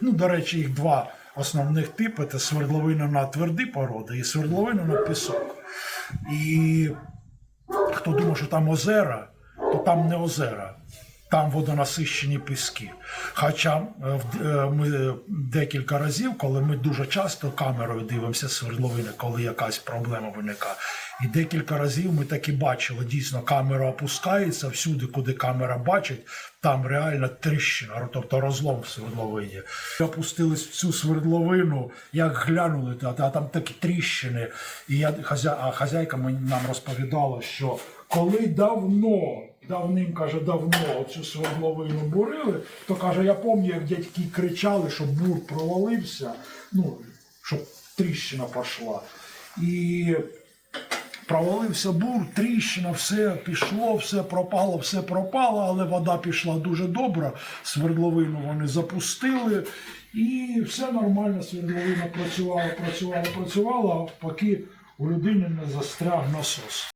Ну, до речі, їх два основних типи: це свердловина на тверді породи і свердловина на пісок. І хто думає, що там озера, то там не озера. Там водонасищені піски. Хоча е, е, ми декілька разів, коли ми дуже часто камерою дивимося свердловини, коли якась проблема виникає. І декілька разів ми таки бачили, дійсно, камера опускається всюди, куди камера бачить, там реально тріщина, тобто розлом в свердловині. Опустились в цю свердловину, як глянули, а там такі тріщини. І я, а хазяйка мені- нам розповідала, що коли давно давним, каже, давно цю свердловину бурили, то каже, я пам'ятаю, як дядьки кричали, щоб бур провалився, ну, щоб тріщина пішла. І провалився бур, тріщина, все пішло, все пропало, все пропало, але вода пішла дуже добра. Свердловину вони запустили, і все нормально. Свердловина працювала, працювала, працювала, поки у людини не застряг насос.